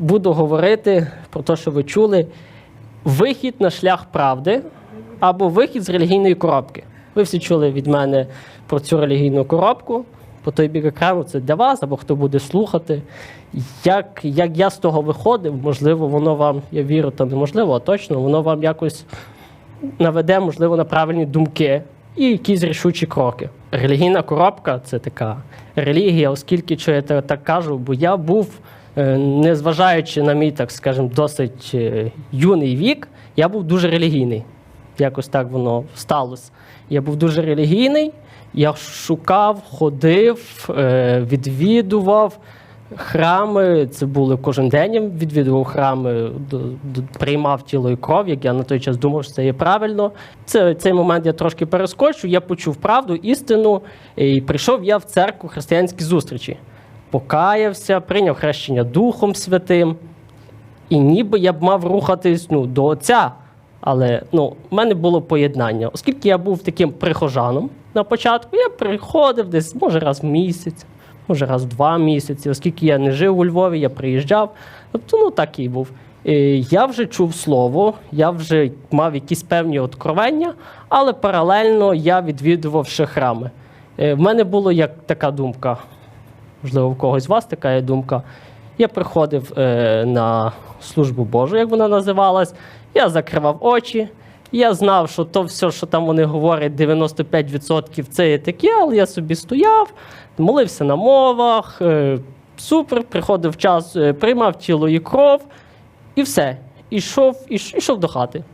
буду говорити про те, що ви чули: вихід на шлях правди або вихід з релігійної коробки. Ви всі чули від мене про цю релігійну коробку. По той бік екрану це для вас, або хто буде слухати. Як, як я з того виходив, можливо, воно вам, я вірю, та неможливо, а точно, воно вам якось наведе, можливо, на правильні думки і якісь рішучі кроки. Релігійна коробка це така релігія, оскільки що я так кажу, бо я був, незважаючи на мій, так скажемо, досить е, юний вік, я був дуже релігійний. Якось так воно сталося. Я був дуже релігійний, я шукав, ходив, е, відвідував храми. Це були кожен день я відвідував храми, приймав тіло і кров, як я на той час думав, що це є правильно. Це, цей момент я трошки перескочу. Я почув правду, істину, і прийшов я в церкву християнські зустрічі. Покаявся, прийняв хрещення Духом Святим. І ніби я б мав рухатись ну, до Отця. Але ну, в мене було поєднання. Оскільки я був таким прихожаном на початку, я приходив десь, може, раз в місяць, може, раз в два місяці. Оскільки я не жив у Львові, я приїжджав. Тобто, ну так і був. Е, Я вже чув слово, я вже мав якісь певні откровення, але паралельно я відвідував ще храми. Е, В мене було як така думка, можливо, у когось з вас така є думка. Я приходив е, на службу Божу, як вона називалась. Я закривав очі. Я знав, що то все, що там вони говорять, 95% це є таке, але я собі стояв, молився на мовах. Е, супер, приходив час, е, приймав тіло і кров, і все. Ішов, іш- ішов до хати.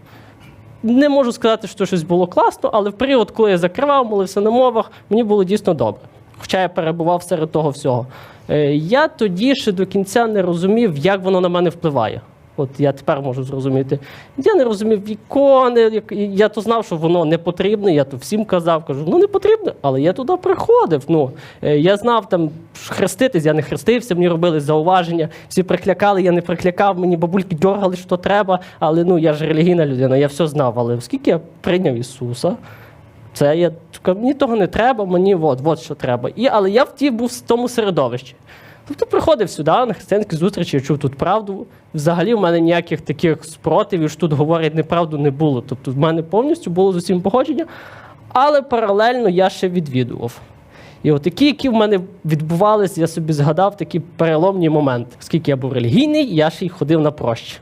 Не можу сказати, що щось було класно, але в період, коли я закривав, молився на мовах, мені було дійсно добре. Хоча я перебував серед того всього. Е, Я тоді ще до кінця не розумів, як воно на мене впливає. От я тепер можу зрозуміти. Я не розумів ікони. Я то знав, що воно не потрібне. Я то всім казав, кажу, ну не потрібно, але я туди приходив. Ну е, я знав там хреститись, я не хрестився, мені робили зауваження. Всі приклякали, я не приклякав, мені бабульки дергали, що треба. Але ну я ж релігійна людина, я все знав. Але оскільки я прийняв Ісуса, це я мені того не треба, мені от, от що треба. І, але я в ті був в тому середовищі. Тобто приходив сюди на християнські зустрічі, я чув тут правду. Взагалі в мене ніяких таких спротивів, що тут говорять неправду, не було. Тобто в мене повністю було з усім погодження, але паралельно я ще відвідував. І от такі, які в мене відбувалися, я собі згадав такі переломні моменти. Оскільки я був релігійний, я ще й ходив на прощі.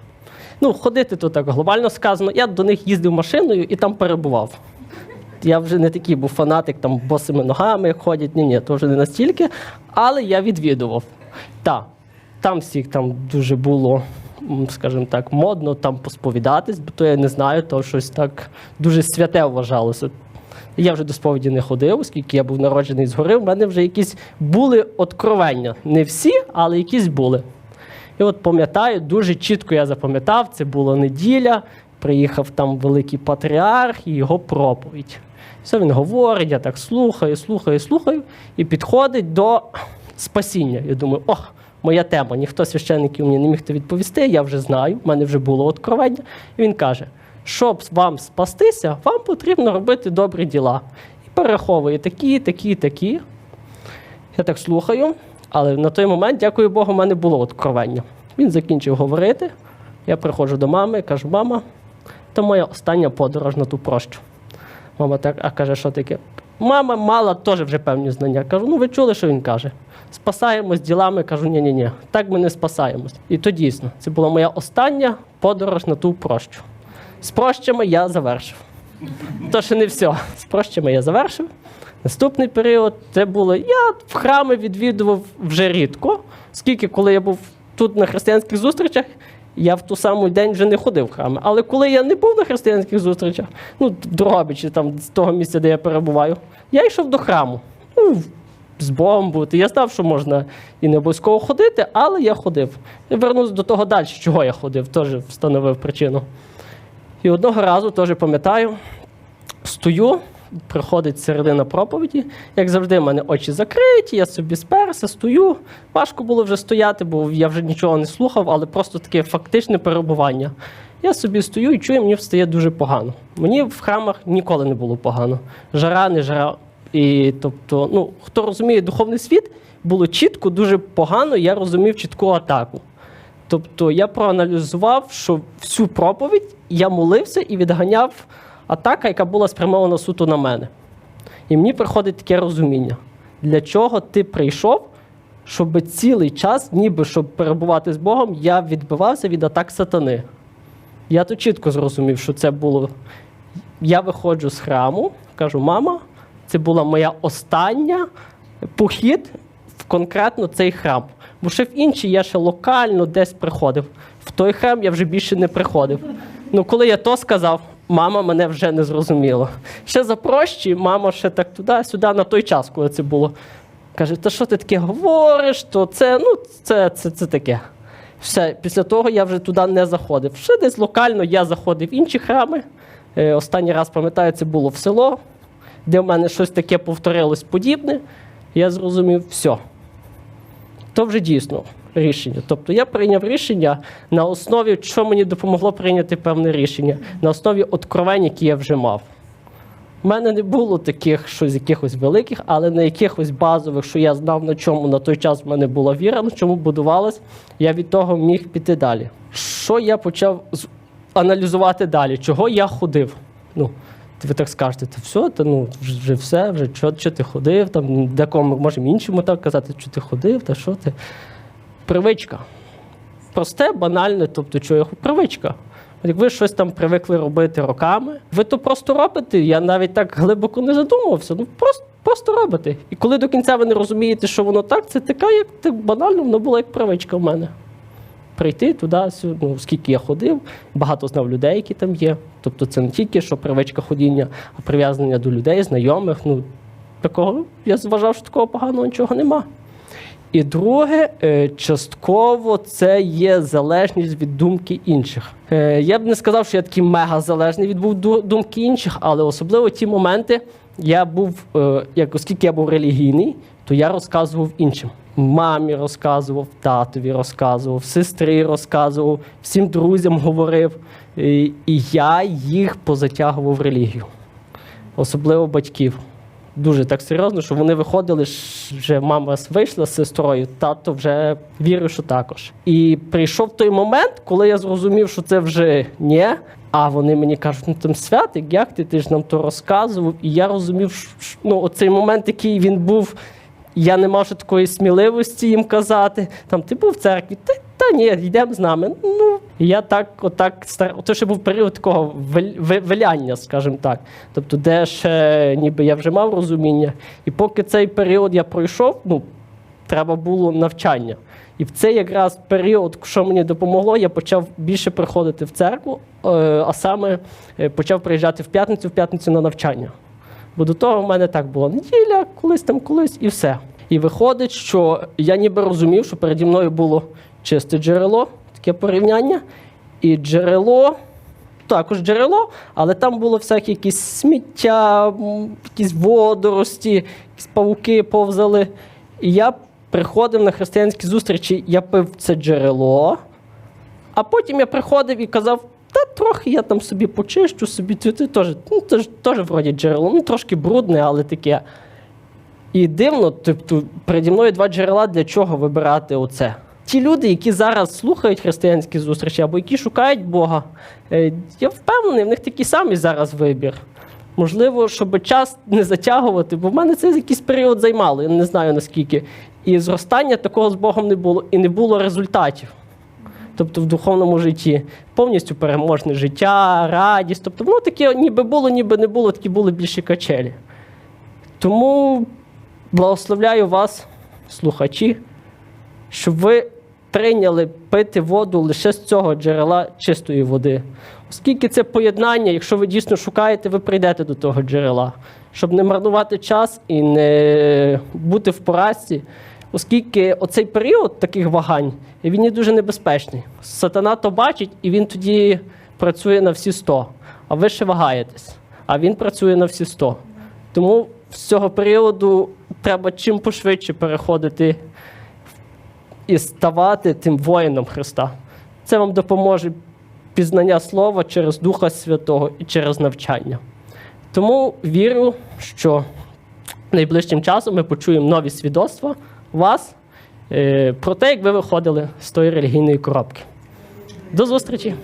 Ну, ходити то так глобально сказано. Я до них їздив машиною і там перебував. Я вже не такий був фанатик, там босими ногами ходять. Ні, ні, то вже не настільки. Але я відвідував. Так, там всіх там дуже було, скажімо так, модно там посповідатись, бо то я не знаю, то щось так дуже святе вважалося. Я вже до сповіді не ходив, оскільки я був народжений згори. В мене вже якісь були откровення. Не всі, але якісь були. І от пам'ятаю, дуже чітко я запам'ятав, це була неділя. Приїхав там великий патріарх і його проповідь. Все він говорить, я так слухаю, слухаю, слухаю, і підходить до спасіння. Я думаю, ох, моя тема. Ніхто священників мені не міг відповісти, я вже знаю, в мене вже було откровення. І він каже: щоб вам спастися, вам потрібно робити добрі діла. І перераховує такі, такі, такі. Я так слухаю, але на той момент, дякую Богу, в мене було откровення. Він закінчив говорити. Я приходжу до мами, кажу, мама, то моя остання подорож на ту прощу. Мама так, а каже, що таке? Мама мала теж вже певні знання. Кажу, ну ви чули, що він каже? Спасаємось ділами. Кажу, ні, ні, ні, так ми не спасаємось. І то дійсно, це була моя остання подорож на ту прощу. З прощами я завершив. То ще не все. З прощами я завершив. Наступний період це було. Я в храми відвідував вже рідко, оскільки коли я був тут на християнських зустрічах, я в ту саму день вже не ходив в храми. Але коли я не був на християнських зустрічах, ну, в там з того місця, де я перебуваю, я йшов до храму. Ну, з Богом бути. Я знав, що можна і не обов'язково ходити, але я ходив. Я вернусь до того далі, чого я ходив, теж встановив причину. І одного разу теж пам'ятаю, стою, приходить середина проповіді. Як завжди, в мене очі закриті, я собі сперся, стою. Важко було вже стояти, бо я вже нічого не слухав, але просто таке фактичне перебування. Я собі стою і чую, мені встає дуже погано. Мені в храмах ніколи не було погано. Жара, не жара. І тобто, ну, хто розуміє духовний світ, було чітко, дуже погано, я розумів чітку атаку. Тобто я проаналізував, що всю проповідь я молився і відганяв атака, яка була спрямована суто на мене. І мені приходить таке розуміння, для чого ти прийшов, щоб цілий час, ніби щоб перебувати з Богом, я відбивався від атак сатани. Я то чітко зрозумів, що це було. Я виходжу з храму, кажу, мама, це була моя остання похід в конкретно цей храм. Бо ще в інші я ще локально десь приходив. В той храм я вже більше не приходив. Ну, коли я то сказав, мама мене вже не зрозуміла. Ще за прощі, мама ще так туди-сюди на той час, коли це було. Каже, та що ти таке говориш? То це, ну, це, це, це таке. Все, після того я вже туди не заходив. Ще десь локально я заходив в інші храми. Е, останній раз, пам'ятаю, це було в село, де в мене щось таке повторилось подібне. Я зрозумів, все. То вже дійсно рішення. Тобто я прийняв рішення на основі, що мені допомогло прийняти певне рішення, на основі откровень, які я вже мав. У мене не було таких щось якихось великих, але на якихось базових, що я знав, на чому на той час в мене була віра, на чому будувалась, я від того міг піти далі. Що я почав аналізувати далі? Чого я ходив? Ну, ви так скажете, та все, та ну вже все, вже що, що ти ходив, там декому можемо іншому так казати, що ти ходив, та що ти. Привичка. Просте, банальне, тобто чого привичка. Як ви щось там привикли робити роками, ви то просто робите. Я навіть так глибоко не задумувався. Ну просто, просто робите. І коли до кінця ви не розумієте, що воно так, це така, як так банально, воно було як привичка в мене. Прийти туди, сю- ну, скільки я ходив, багато знав людей, які там є. Тобто це не тільки що привичка ходіння, а прив'язання до людей, знайомих. Ну, такого я вважав, що такого поганого нічого нема. І друге, е, частково це є залежність від думки інших. Е, Я б не сказав, що я такий мега залежний від думки інших, але особливо ті моменти я був, е, як оскільки я був релігійний, то я розказував іншим. Мамі розказував, татові розказував, сестрі розказував, всім друзям говорив. І і я їх позатягував в релігію, особливо батьків дуже так серйозно, що вони виходили, вже мама вийшла з сестрою, тато вже вірив, що також. І прийшов той момент, коли я зрозумів, що це вже ні. А вони мені кажуть, ну там святик, як ти? Ти ж нам то розказував. І я розумів, що ну, оцей момент, який він був, я не мав ще такої сміливості їм казати. Там ти був в церкві, та, та ні, йдемо з нами. Ну, я так, отак стар... То ще був період такого вил- ви- виляння, скажімо так. Тобто, де ще ніби я вже мав розуміння. І поки цей період я пройшов, ну, треба було навчання. І в цей якраз період, що мені допомогло, я почав більше приходити в церкву, е, а саме е, почав приїжджати в п'ятницю, в п'ятницю на навчання. Бо до того в мене так було неділя, колись там, колись, і все. І виходить, що я ніби розумів, що переді мною було чисте джерело, таке порівняння, і джерело. Також джерело, але там було всякі якісь сміття, якісь водорості, якісь павуки повзали. І я приходив на християнські зустрічі, я пив це джерело, а потім я приходив і казав, трохи я там собі почищу, собі ти, ти теж, ну, це ж теж вроді джерело, ну трошки брудне, але таке. І дивно, тобто, переді мною два джерела, для чого вибирати оце? Ті люди, які зараз слухають християнські зустрічі або які шукають Бога, е, я впевнений, в них такий самий зараз вибір. Можливо, щоб час не затягувати, бо в мене це якийсь період займало, я не знаю наскільки. І зростання такого з Богом не було, і не було результатів. Тобто в духовному житті повністю переможне життя, радість. Тобто, воно таке ніби було, ніби не було, такі були більші качелі. Тому благословляю вас, слухачі, щоб ви прийняли пити воду лише з цього джерела чистої води. Оскільки це поєднання, якщо ви дійсно шукаєте, ви прийдете до того джерела, щоб не марнувати час і не бути в поразці. Оскільки оцей період таких вагань він є дуже небезпечний. Сатана то бачить, і він тоді працює на всі 100, а ви ще вагаєтесь, а він працює на всі 100. Тому з цього періоду треба чим пошвидше переходити і ставати тим воїном Христа. Це вам допоможе пізнання Слова через Духа Святого і через навчання. Тому вірю, що найближчим часом ми почуємо нові свідоцтва вас е, про те, як ви виходили з тої релігійної коробки. До зустрічі!